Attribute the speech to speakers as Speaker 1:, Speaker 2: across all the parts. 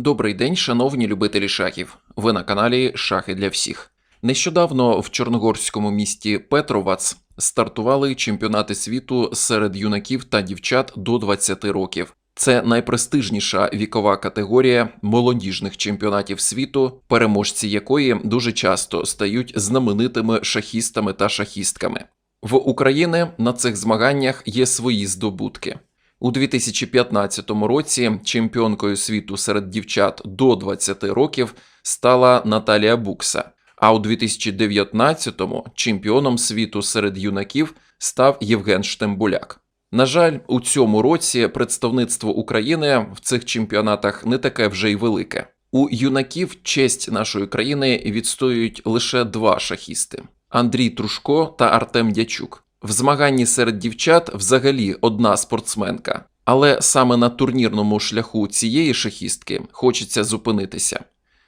Speaker 1: Добрий день, шановні любителі шахів. Ви на каналі Шахи для всіх. Нещодавно в чорногорському місті Петровац стартували чемпіонати світу серед юнаків та дівчат до 20 років. Це найпрестижніша вікова категорія молодіжних чемпіонатів світу, переможці якої дуже часто стають знаменитими шахістами та шахістками. В Україні на цих змаганнях є свої здобутки. У 2015 році чемпіонкою світу серед дівчат до 20 років стала Наталія Букса, а у 2019-му чемпіоном світу серед юнаків став Євген Штембуляк. На жаль, у цьому році представництво України в цих чемпіонатах не таке вже й велике. У юнаків честь нашої країни відстоюють лише два шахісти: Андрій Трушко та Артем Дячук. В змаганні серед дівчат взагалі одна спортсменка, але саме на турнірному шляху цієї шахістки хочеться зупинитися.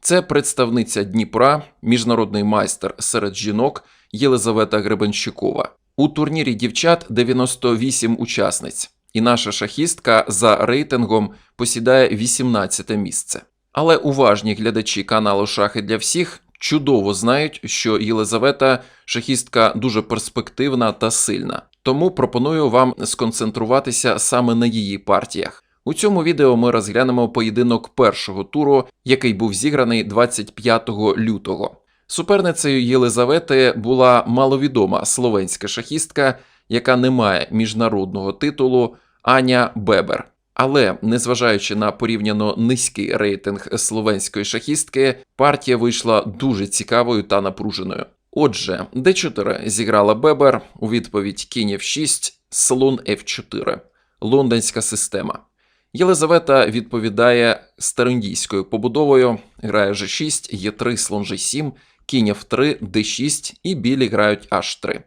Speaker 1: Це представниця Дніпра, міжнародний майстер серед жінок Єлизавета Гребенщикова. У турнірі дівчат 98 учасниць, і наша шахістка за рейтингом посідає 18 місце. Але уважні глядачі каналу Шахи для всіх чудово знають, що Єлизавета шахістка дуже перспективна та сильна. Тому пропоную вам сконцентруватися саме на її партіях. У цьому відео ми розглянемо поєдинок першого туру, який був зіграний 25 лютого. Суперницею Єлизавети була маловідома словенська шахістка, яка не має міжнародного титулу Аня Бебер. Але незважаючи на порівняно низький рейтинг словенської шахістки, партія вийшла дуже цікавою та напруженою. Отже, d4 зіграла Бебер у відповідь кінь f6, слон f4, лондонська система. Єлизавета відповідає староіндійською побудовою, грає g6, e3, слон g7, кінь f3, d6 і білі грають h3.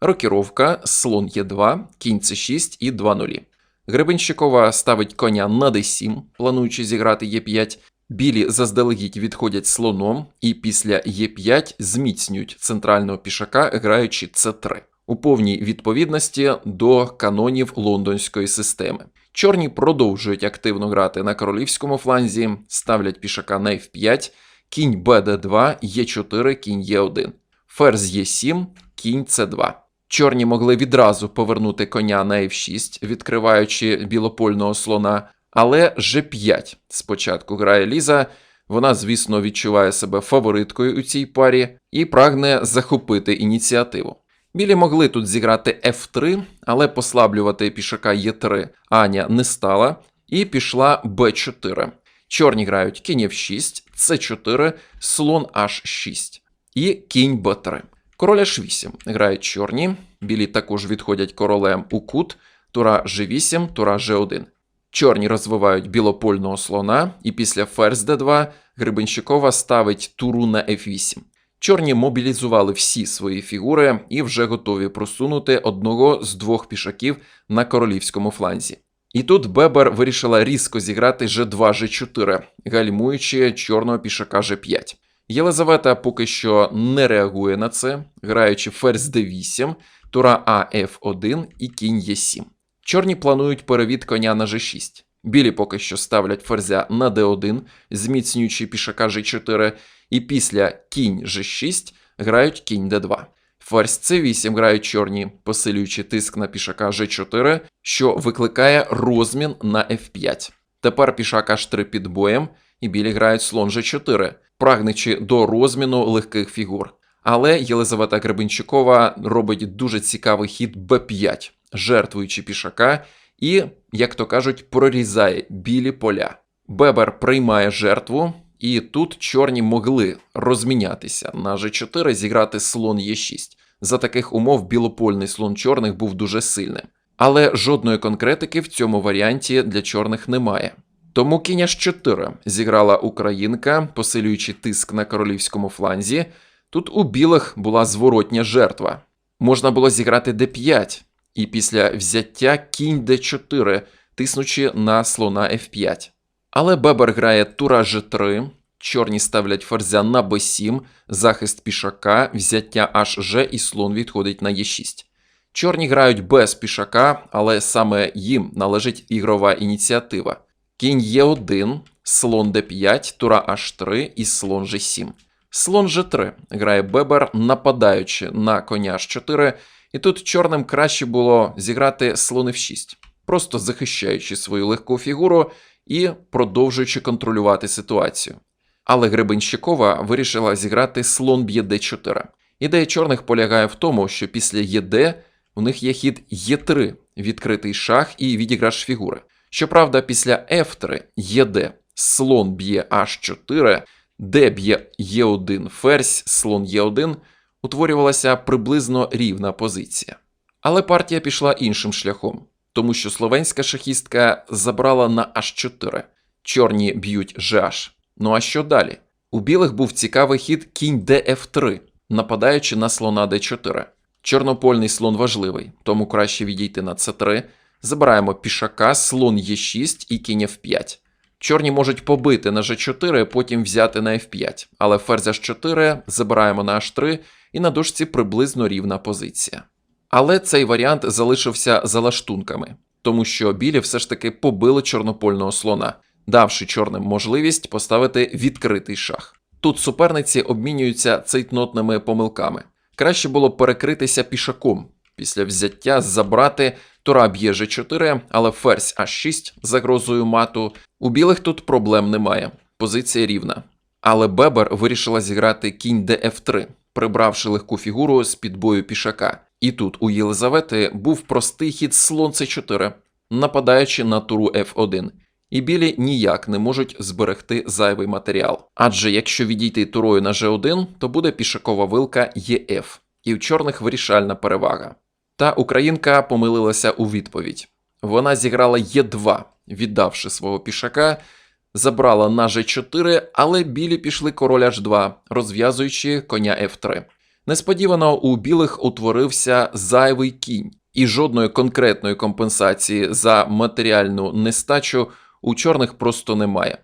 Speaker 1: Рокіровка, слон e2, кінь c6 і 2 нулі. Гребенщикова ставить коня на d7, плануючи зіграти e5. Білі заздалегідь відходять слоном і після e5 зміцнюють центрального пішака, граючи c3 у повній відповідності до канонів лондонської системи. Чорні продовжують активно грати на королівському фланзі, ставлять пішака на f5, кінь bd2, e4, кінь e1, ферзь e7, кінь c2. Чорні могли відразу повернути коня на f6, відкриваючи білопольного слона, але g5 спочатку грає Ліза. Вона, звісно, відчуває себе фавориткою у цій парі і прагне захопити ініціативу. Білі могли тут зіграти f3, але послаблювати пішака e3 Аня не стала, і пішла b4. Чорні грають кінь f6, c4, слон h6 і кінь b3. Король h8 грають чорні, білі також відходять королем у кут, тура g8, тура g1. Чорні розвивають білопольного слона, і після ферзь d2 Грибенщикова ставить туру на f8. Чорні мобілізували всі свої фігури і вже готові просунути одного з двох пішаків на королівському фланзі. І тут Бебер вирішила різко зіграти g2, g4, гальмуючи чорного пішака g5. Єлизавета поки що не реагує на це, граючи ферзь d8, тура А f1 і кінь e7. Чорні планують перевід коня на g6. Білі поки що ставлять ферзя на d1, зміцнюючи пішака g4, і після кінь g6 грають кінь d2. Ферзь c8 грають чорні, посилюючи тиск на пішака g4, що викликає розмін на f5. Тепер пішак h3 під боєм, і білі грають слон g4, прагнучи до розміну легких фігур. Але Єлизавета Гребенщикова робить дуже цікавий хід b5, жертвуючи пішака і, як то кажуть, прорізає білі поля. Бебер приймає жертву, і тут чорні могли розмінятися на g4, зіграти слон e6. За таких умов білопольний слон чорних був дуже сильним. Але жодної конкретики в цьому варіанті для чорних немає. Тому кінь h4 зіграла українка, посилюючи тиск на королівському фланзі. Тут у білих була зворотня жертва. Можна було зіграти d5, і після взяття кінь d4, тиснучи на слона f5. Але Бебер грає тура g3, чорні ставлять ферзя на b7, захист пішака, взяття hg і слон відходить на e6. Чорні грають без пішака, але саме їм належить ігрова ініціатива. Кінь Е1, слон Д5, тура H3 і слон G7. Слон G3 грає Бебер, нападаючи на коня H4, і тут чорним краще було зіграти слон F6, просто захищаючи свою легку фігуру і продовжуючи контролювати ситуацію. Але Гребенщикова вирішила зіграти слон б'є d4. Ідея чорних полягає в тому, що після ЄД у них є хід Е3, відкритий шах і відіграш фігури. Щоправда, після F3 ЄД слон б'є H4, Д б'є Е1 ферзь, слон Е1 утворювалася приблизно рівна позиція. Але партія пішла іншим шляхом, тому що словенська шахістка забрала на H4, чорні б'ють GH. Ну а що далі? У білих був цікавий хід кінь df3, нападаючи на слона d4. Чорнопольний слон важливий, тому краще відійти на c3. Забираємо пішака, слон e6 і кінь f5. Чорні можуть побити на g4, потім взяти на f5, але ферзь h4 забираємо на h3 і на дошці приблизно рівна позиція. Але цей варіант залишився за лаштунками, тому що білі все ж таки побили чорнопольного слона, давши чорним можливість поставити відкритий шах. Тут суперниці обмінюються цейтнотними помилками. Краще було перекритися пішаком. Після взяття забрати тура б'є G4, але ферзь А6 загрозою мату. У білих тут проблем немає. Позиція рівна. Але Бебер вирішила зіграти кінь df3, прибравши легку фігуру з під бою пішака. І тут у Єлизавети був простий хід слон c4, нападаючи на туру f1. І білі ніяк не можуть зберегти зайвий матеріал. Адже якщо відійти турою на G1, то буде пішакова вилка ЕФ, і в чорних вирішальна перевага. Та українка помилилася у відповідь. Вона зіграла Е2, віддавши свого пішака, забрала на G4, але білі пішли король H2, розв'язуючи коня F3. Несподівано у білих утворився зайвий кінь, і жодної конкретної компенсації за матеріальну нестачу у чорних просто немає.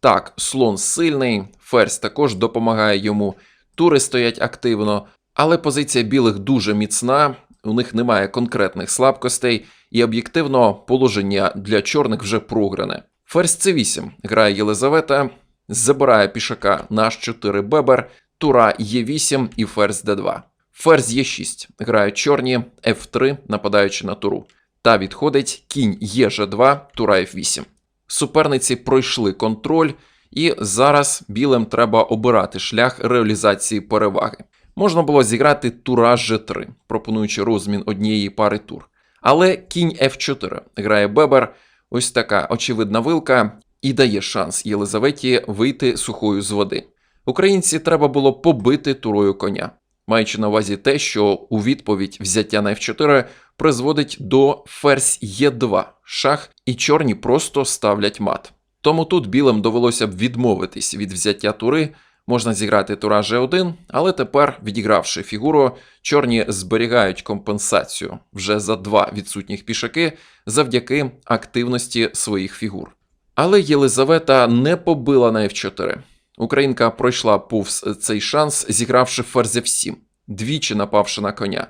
Speaker 1: Так, слон сильний, ферзь також допомагає йому, тури стоять активно, але позиція білих дуже міцна, у них немає конкретних слабкостей, і об'єктивно положення для чорних вже програне. Ферзь c8 грає Єлизавета, забирає пішака на h4 Бебер, тура Е8 і ферзь d2. Ферзь Е6 грають чорні, F3, нападаючи на туру. Та відходить кінь Е2, тура F8. Суперниці пройшли контроль, і зараз білим треба обирати шлях реалізації переваги. Можна було зіграти тура G3, пропонуючи розмін однієї пари тур. Але кінь F4 грає Бебер, ось така очевидна вилка, і дає шанс Єлизаветі вийти сухою з води. Українці треба було побити турою коня, маючи на увазі те, що у відповідь взяття на F4 призводить до ферзь Е2 шах, і чорні просто ставлять мат. Тому тут білим довелося б відмовитись від взяття тури, можна зіграти тура G1, але тепер, відігравши фігуру, чорні зберігають компенсацію вже за два відсутніх пішаки завдяки активності своїх фігур. Але Єлизавета не побила на F4. Українка пройшла повз цей шанс, зігравши ферзь F7, двічі напавши на коня.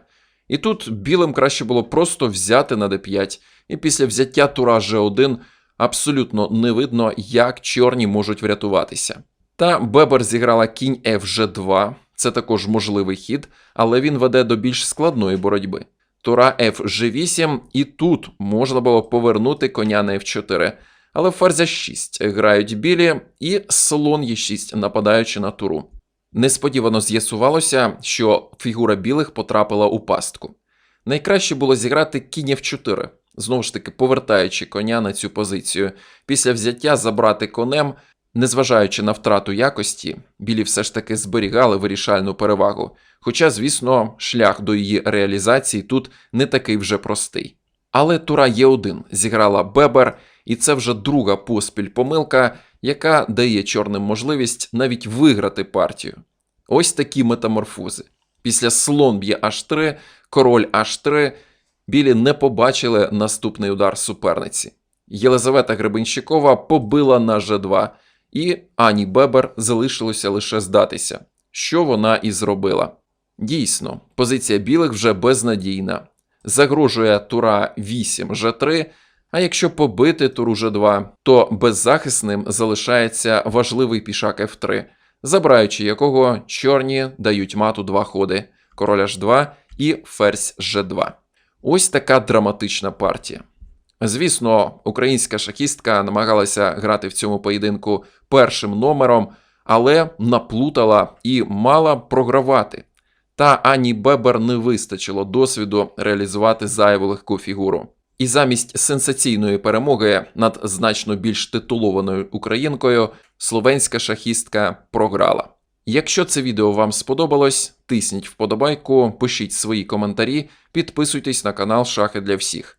Speaker 1: І тут білим краще було просто взяти на d5, і після взяття тура G1 абсолютно не видно, як чорні можуть врятуватися. Та Бебер зіграла кінь FG2, це також можливий хід, але він веде до більш складної боротьби. Тура FG8, і тут можна було повернути коня на F4. Але ферзя 6 грають білі, і слон Е6, нападаючи на туру. Несподівано з'ясувалося, що фігура білих потрапила у пастку. Найкраще було зіграти кінь F4, знову ж таки повертаючи коня на цю позицію. Після взяття забрати конем, незважаючи на втрату якості, білі все ж таки зберігали вирішальну перевагу. Хоча, звісно, шлях до її реалізації тут не такий вже простий. Але тура Е1 зіграла Бебер, і це вже друга поспіль помилка, яка дає чорним можливість навіть виграти партію. Ось такі метаморфози. Після слон б'є H3, король H3, білі не побачили наступний удар суперниці. Єлизавета Гребенщикова побила на G2, і Ані Бебер залишилося лише здатися, що вона і зробила. Дійсно, позиція білих вже безнадійна. Загрожує тура 8 G3, А якщо побити тур уже 2, то беззахисним залишається важливий пішак F3, забираючи якого чорні дають мату два ходи король H2 і ферзь G2. Ось така драматична партія. Звісно, українська шахістка намагалася грати в цьому поєдинку першим номером, але наплутала і мала програвати. Та ані Бебер не вистачило досвіду реалізувати зайву легку фігуру. І замість сенсаційної перемоги над значно більш титулованою українкою словенська шахістка програла. Якщо це відео вам сподобалось, тисніть вподобайку, пишіть свої коментарі, підписуйтесь на канал Шахи для всіх.